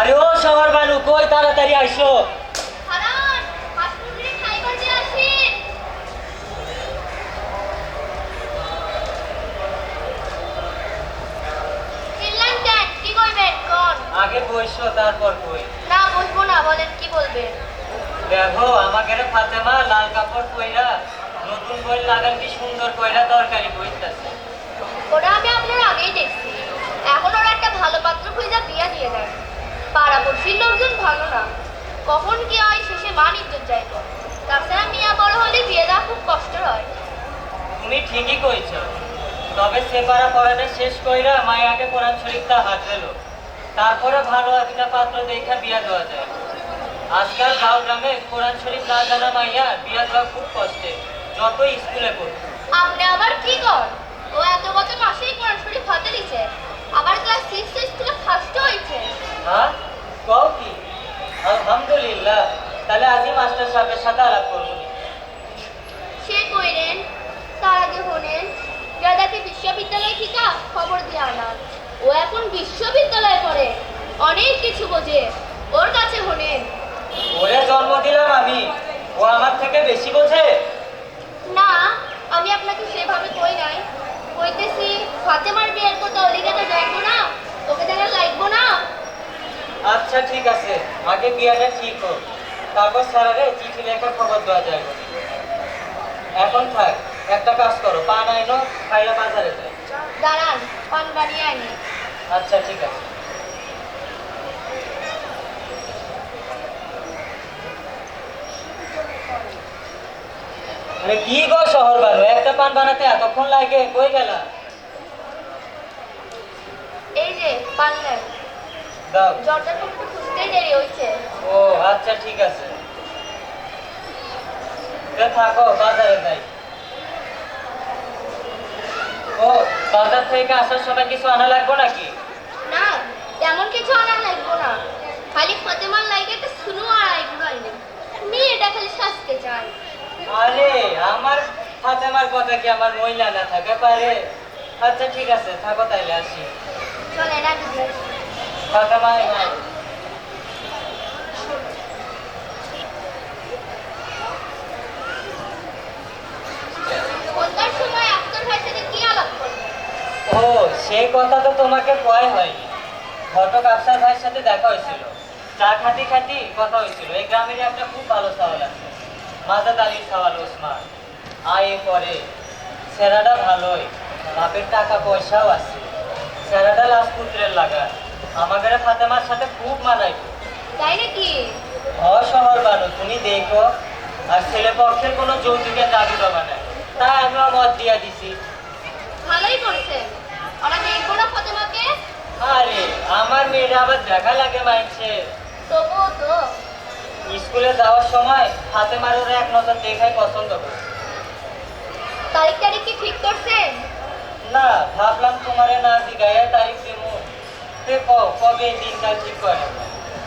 বসো ও হাসপুরে খাইবার যে আসি চিল্লান কেন কি কইবেন কোন? আগে বসো তারপর কই। না বসবো না বলেন কি বলবেন? দেখো আমাকে রে ফাতেমা লাল কাপড় কইরা নতুন বই লাগান কি সুন্দর কইরা তরকারি কইতাছে ওটা আমি আপনার আগেই দেখছি। এখন ওরা একটা ভালো পাত্র খুঁজে বিয়া দিয়ে দেয় পাড়াপড়শির লোকজন ভালো না। কখন কি হয় শেষে মান ইজ্জত তো তাছাড়া মিয়া বড় হলে বিয়ে দেওয়া খুব কষ্টের হয়। তুমি ঠিকই কইছো। তবে সেপারা পড়াটা শেষ কইরা মায়াকে কোরআন শরীফটা হাত দিল। তারপরে ভালো একটা পাত্র দেখা বিয়া দেওয়া যায়। আজকাল গাঁও গ্রামে কোরআন শরীফ না জানা মাইয়া বিয়া দেওয়া খুব কষ্টে যত স্কুলে পড়ো আপনি আবার কি কর? ও এত বছর মাসেই কোরআন শরীফ হাতে দিছে। আবার ক্লাস সিক্স স্কুলে ফার্স্ট হয়েছে। হ্যাঁ? কও কি? আলহামদুলিল্লাহ। তাহলে আজই মাস্টার সাহেবের সাথে আলাপ করব। সে কইলেন তার আগে হলেন দাদাকে বিশ্ববিদ্যালয় থেকে খবর দিয়ে আনান ও এখন বিশ্ববিদ্যালয়ে পড়ে। অনেক কিছু বোঝে। ওর কাছে হলেন ওরে জন্ম দিলাম আমি। ও আমার থেকে বেশি বোঝে? না আমি আপনাকে সেভাবে কই নাই। কইতেছি ফাতেমার বিয়ের কথা ওলিগে তো যাইবো না ওকে দেখা লাগবো না আচ্ছা ঠিক আছে। আগে বিয়াটা ঠিক হোক। তারপর স্যারারে চিঠি লেখা খবর দেওয়া যায়। এখন থাক একটা কাজ করো পান আইনো খাইরা বাজারে যাই দাঁড়ান পান বানিয়ে আনি। আচ্ছা ঠিক আছে। আরে কি গো শহর বানো? একটা পান বানাতে এতক্ষণ লাগে কই গেলা? এই যে পান নেন দাও। জ্বরটা তো খুঁজতেই দেরি হয়েছে। ও আচ্ছা ঠিক আছে। থাকো বাজারে যাই। ও বাজার থেকে আসার সময় কিছু আনা লাগবে নাকি? না তেমন কিছু আনা লাগবো না। খালি ফতেমার লাগে একটা শুনু আর আইগুলো আইনে মেয়েটা খালি সাজতে চায় আরে আমার ফাতেমার কথা কি আমার মহিলা না থাকে পারে? আচ্ছা ঠিক আছে থাকো তাইলে আসি। চলে না দিদি ফাতেমা সন্ধ্যার সময় আক্তার ভাইয়ের সাথে কি আলাপ করবে? ও, সেই কথা তো তোমাকে কয় হয়নি। ঘটক আফসার ভাইয়ের সাথে দেখা হয়েছিল। চা খাতি খাতি কথা হয়েছিল। এই গ্রামেরই একটা খুব ভালো সাওয়াল আছে। মাজাদ আলীর সাওয়াল, ওসমান। আয় করে সেরাটা ভালোই। বাপের টাকা পয়সাও আছে। সেরাটা লাশপুত্রের লাগা। আমাদের ফাতেমার সাথে খুব মানাই তাই নাকি? হ শহর বানো তুমি দেখো আর ছেলে পক্ষের কোনো যৌতুকের দাবি দেওয়া নাই। তাই আমিও মত দিয়া দিছি। ভালোই করেছেন। ওরা দেখব না ফতেমাকে? আরে আমার মেয়েরা আবার দেখা লাগে মাইছে। তবুও তো। স্কুলে যাওয়ার সময় ফাতেমার মারোর এক নজর দেখাই পছন্দ করে। তারিখ তারিখ কি ঠিক করছেন? না ভাবলাম তোমারে না দিগাইয়া তারিখ দেবো তে কও কবে দিনটা ঠিক করে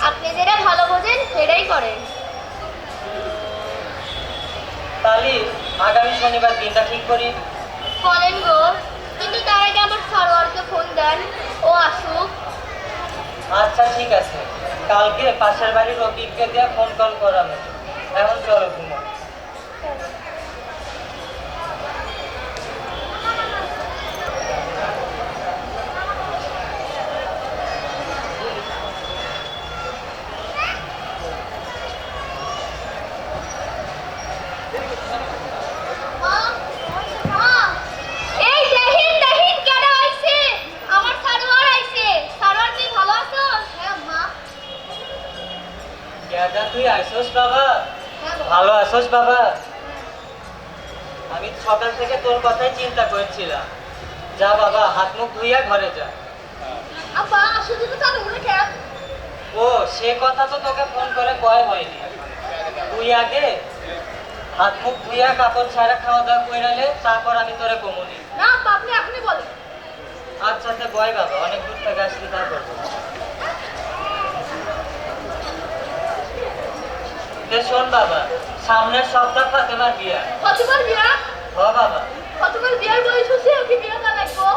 আপনি যেটা ভালো বোঝেন সেটাই করেন। তাহলে আগামী শনিবার দিনটা ঠিক করি? বলেন গো কিন্তু তার আগে আমার সরোয়ারকে ফোন দেন ও আসুক। আচ্ছা ঠিক আছে। কালকে পাশের বাড়ির রকিবকে দিয়ে ফোন কল করাবো এখন চলো ঘুমো মা, মা, এই দেখিন দেখিন কেডা আইছে আমার সারোয়ার আইছে সারোয়ার কি ভালো আছো হ্যাঁ মা কেদা তুই আইসোস বাবা হ্যাঁ ভালো বাবা। আমি সকাল থেকে তোর কথাই চিন্তা করছিলাম। যা বাবা হাত মুখ ধুইয়া ঘরে যা। আব্বা তো তার ও সে কথা তো তোকে ফোন করে কয় হয়নি। তুই আগে হাত মুখ ধুইয়া কাপড় ছাড়া খাওয়া দাওয়া কইরালে তারপর আমি তোরে কমুনি না। আপনি এখনই বলেন। আচ্ছা তে বয় বাবা অনেক দূর থেকে আসলি তারপর তে শোন বাবা সামনের সপ্তাহ ফাতেমার বিয়া? কতবার বিয়া? হ বাবা। কতবার বিয়ার বয়স হচ্ছে ওকে বিয়া না লাগবো?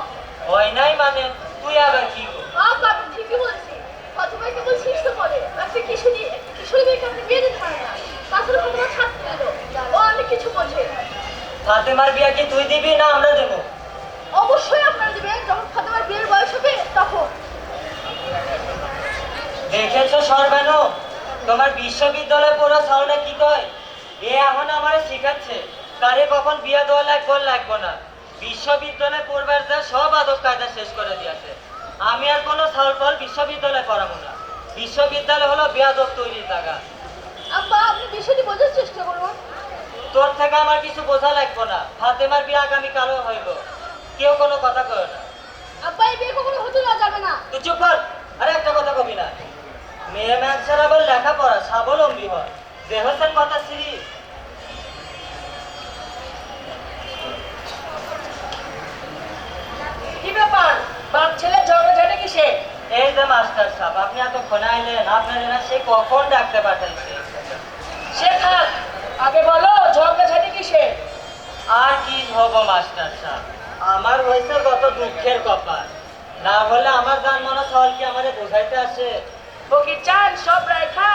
হয় নাই মানে তুই আবার কি আব্বা আপনি ঠিকই বলছি। কতবার কেবল শিষ্য করে আপনি কিছু নিয়ে কিশোরী মেয়েকে আপনি বিয়ে দিতে পারেন না? তাছাড়া তোমার ছাত্র ও অনেক কিছু বোঝে ফাতেমার বিয়া কি তুই দিবি না আমরা দেবো? অবশ্যই আপনারা দিবেন। যখন ফাতেমার বিয়ের বয়স হবে তখন। দেখেছ সর্বানু তোমার বিশ্ববিদ্যালয়ে পড়া সাউন্ডে কি কয়? এ এখন আমারে শিখাচ্ছে। কারে কখন বিয়া দেওয়া লাগবে লাগবো না। বিশ্ববিদ্যালয়ে পড়বার যা সব আদব কায়দা শেষ করে দিয়েছে। আমি আর কোনো সাল ফল বিশ্ববিদ্যালয়ে পড়াবো না। বিশ্ববিদ্যালয় হলো বেয়াদব তৈরির জায়গা। আব্বা আপনি বিষয়টি বোঝার চেষ্টা করুন। তোর থেকে আমার কিছু বোঝা লাগবে না। ফাতেমার বিয়ে আগামী কালো হইব। কেউ কোনো কথা কয় না। আব্বা এই বিয়ে কখনো হতে দেওয়া যাবে না। তুই চুপ কর। আরে একটা কথা কবি না। মেয়ে ম্যানসার আবার লেখাপড়া স্বাবলম্বী হয়। যে কথা শ্রী কি ব্যাপার? বাপ ছেলে ঝগড়াঝাটি কিসে এই যে মাস্টার সাহেব আপনি এতক্ষণ আইলেন আপনার এরা সে কখন ডাকতে পাঠাইছে? সে থাক আগে বলো ঝগড়াঝাটি কিসে আর কি হব মাস্টার সাহেব? আমার হয়েছে কত দুঃখের কপাল। না হলে আমার গান মনে সওয়াল কি আমারে বোঝাইতে আসে? ফকির চান সব রাইখা।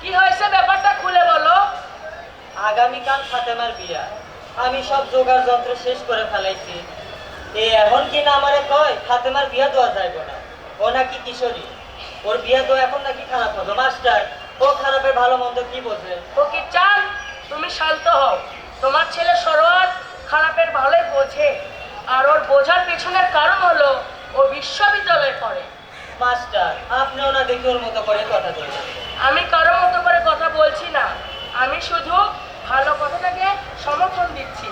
কি হয়েছে ব্যাপারটা খুলে বলো। আগামীকাল ফাতেমার বিয়া। আমি সব জোগাড় যন্ত্র শেষ করে ফেলাইছি। এ এখন কি না আমারে কয় ফাতেমার বিয়া দেওয়া যাইব না? ও নাকি কিশোরী? ওর বিয়া দেওয়া এখন নাকি খারাপ হবে মাস্টার ও খারাপের ভালো মন্দ কি বোঝে? ফকির চান তুমি শান্ত হও। তোমার ছেলে সরোয়ার খারাপের ভালোই বোঝে। আর ওর বোঝার পেছনের কারণ হলো ও বিশ্ববিদ্যালয়ে পড়ে। মাস্টার আপনি ওনা দেখে ওর মতো করে কথা বলছেন। আমি কারোর মতো করে কথা বলছি না। আমি শুধু ভালো কথাটাকে সমর্থন দিচ্ছি।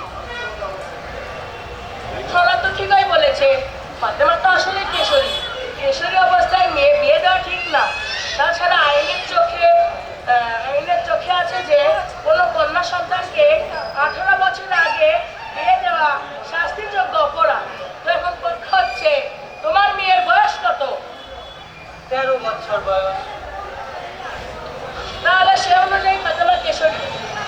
সরা তো ঠিকই বলেছে। ফাতেমা তো আসলে কেশরী। কেশরী অবস্থায় মেয়ে বিয়ে দেওয়া ঠিক না। তাছাড়া আইনের চোখে আহ, আইনের চোখে আছে যে কোনো কন্যা সন্তানকে আঠারো বছর আগে বিয়ে দেওয়া শাস্তিযোগ্য অপরাধ তো এখন কথা হচ্ছে তোমার মেয়ের বয়স কত তেরো বছর বয়স তাহলে সে অনুযায়ী ফাতেমা কেশরী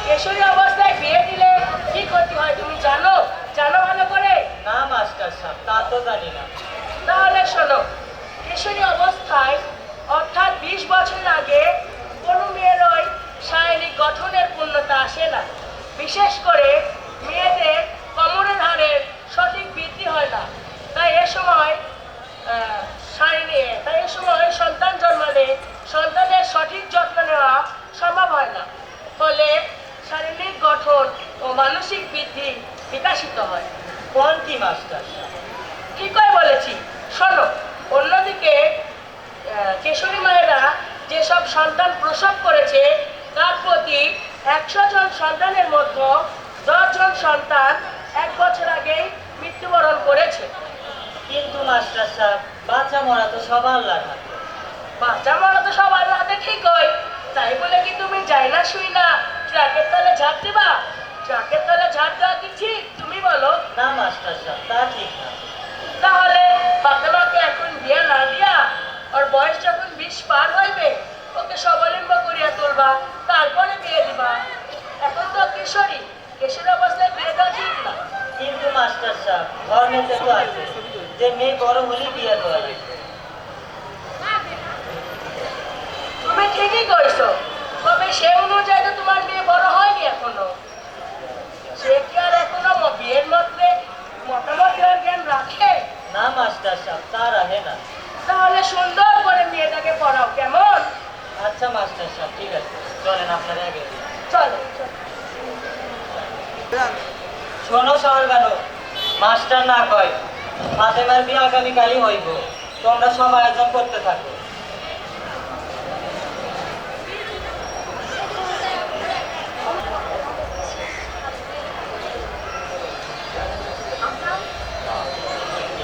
কেশরী অবস্থায় বিয়ে দিলে কি ক্ষতি হয় তুমি জানো জানো ভালো করে না মাস্টার তো জানি না। তাহলে শোনো কিশোরী অবস্থায়, অর্থাৎ বিশ বছর আগে কোনো মেয়ের ওই শারীরিক গঠনের পূর্ণতা আসে না। বিশেষ করে মেয়েদের কোমরের হারের সঠিক বৃদ্ধি হয় না। তাই এ সময় শারীরিক তাই এ সময় সন্তান জন্মালে সন্তানের সঠিক যত্ন নেওয়া সম্ভব হয় না। ফলে শারীরিক গঠন ও মানসিক বৃদ্ধি বিকাশিত হয়। কি মাস্টার সাহেব ঠিকই বলেছি শোনো অন্যদিকে আহ, কিশোরী মায়েরা যেসব সন্তান প্রসব করেছে তার প্রতি একশো জন সন্তানের মধ্যে দশ জন সন্তান এক বছর আগেই মৃত্যুবরণ করেছে। কিন্তু মাস্টার সাহেব বাচ্চা মরা তো সবার হাতে। বাচ্চা মারা তো সবার হাতে ঠিকই তাই বলে কি তুমি যাই না শুই না? ট্রাকের তলে ঝাঁপ দিবা? ট্রাকের তলে ঝাঁপ দেওয়া কি ঠিক? তুমি বলো। না মাস্টার সাহেব তা ঠিক না। তাহলে ফাতেমাকে এখন বিয়ে না দিয়া ওর বয়স যখন বিশ পার হইবে ওকে সবলিম্ব করিয়া তুলবা তারপরে বিয়ে দিবা। এখন তো কিশোরী কিশোর অবস্থায় বিয়ে দেওয়া ঠিক না। কিন্তু মাস্টার সাহেব ধর্মেতে তো আছে যে মেয়ে বড় হলে বিয়ে দেওয়া তুমি ঠিকই কইছো তবে সে অনুযায়ী তো তোমার বিয়ে বড় হয়নি এখনও। সে কি আর এখনও বিয়ের মধ্যে মতামত জ্ঞান রাখে? না মাস্টার সাহেব তা রাহে না। তাহলে সুন্দর করে মেয়েটাকে পড়াও কেমন আচ্ছা মাস্টার সাহেব ঠিক আছে চলেন আপনারা আগে চলো চলো। শোনো শহর গেল মাস্টার না কয় ফাতেমার বিয়ে আগামীকালই হইব। তোমরা সব আয়োজন করতে থাকো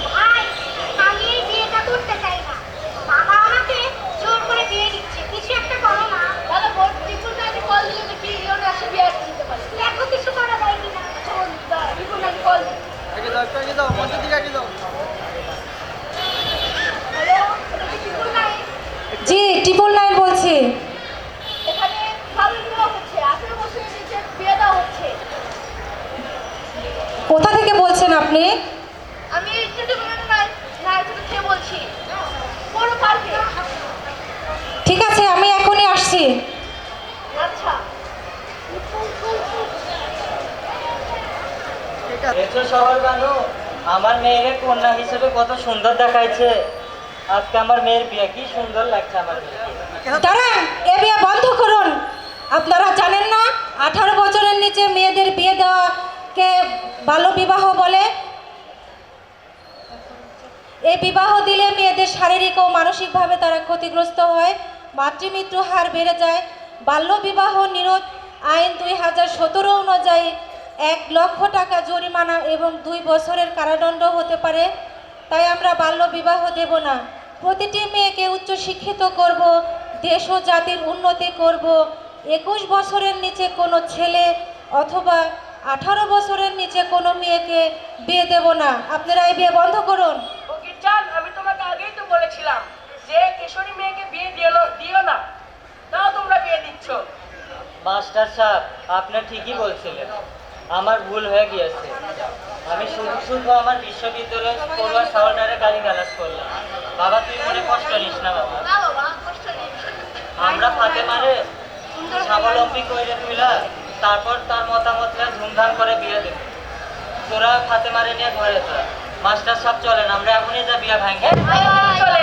ভাই আমি এই বিয়েটা করতে চাই না বাবা আমাকে জোর করে বিয়ে দিচ্ছে কিছু একটা করো না দাদা বোর্ড ত্রিপুল নাইনে কল দিলে তো কি লিওনে আসে বিয়ে দিতে পারে দেখো কিছু করা যায় কিনা ফোন দাও ত্রিপুল নাইনে কল দিই আগে দাও একটু আগে দাও মঞ্চের দিকে আগে দাও হ্যালো এটা কি triple nine G triple nine বলছি। কোথা থেকে বলছেন আপনি আমি ত্রিপুল নাইন নাইন থেকে বলছি বড় পার্কে ঠিক আছে আমি এখনই আসছি ঠিক আছে দেখছ শহর বানু, আমার মেয়েকে কন্যা হিসেবে কত সুন্দর দেখাইছে। আজকে আমার মেয়ের বিয়ে, কি সুন্দর লাগছে আমার দাঁড়ান, এ বিয়ে বন্ধ করুন। আপনারা জানেন না, আঠারো বছরের নিচে মেয়েদের বিয়ে দেওয়াকে বাল্য বিবাহ বলে। এই বিবাহ দিলে মেয়েদের শারীরিক ও মানসিকভাবে তারা ক্ষতিগ্রস্ত হয় মাতৃমৃত্যু হার বেড়ে যায়। বাল্য বিবাহ নিরোধ আইন দুই হাজার সতেরো অনুযায়ী এক লক্ষ টাকা জরিমানা এবং দুই বছরের কারাদণ্ড হতে পারে তাই আমরা বাল্য বিবাহ দেব না। প্রতিটি মেয়েকে উচ্চশিক্ষিত করব দেশ ও জাতির উন্নতি করব। একুশ বছরের নিচে কোনো ছেলে অথবা আঠারো বছরের নিচে কোনো মেয়েকে বিয়ে দেব না। আপনারা এই বিয়ে বন্ধ করুন। আমি তোমাকে আগেই তো বলেছিলাম যে কিশোরী মেয়েকে বিয়ে দিও না দিও না। তাও তোমরা বিয়ে দিচ্ছ। মাস্টার সাহেব আপনি ঠিকই বলছিলেন। আমার ভুল হয়ে গিয়েছে। আমি শুধু শুধু আমার বিশ্ববিদ্যালয়ের পড়ুয়া সাওয়ালটারে গালি গালাজ করলাম। বাবা, তুই মনে কষ্ট নিস না বাবা। আমরা ফাতে মারে স্বাবলম্বী করে তুইলা, তারপর তার মতামত নিয়ে ধুমধাম করে বিয়ে দেব। তোরা ফাতে মারে নিয়ে ঘরে যা। মাস্টার সাহেব চলেন, আমরা এখনই যা বিয়ে ভাঙে। চলে।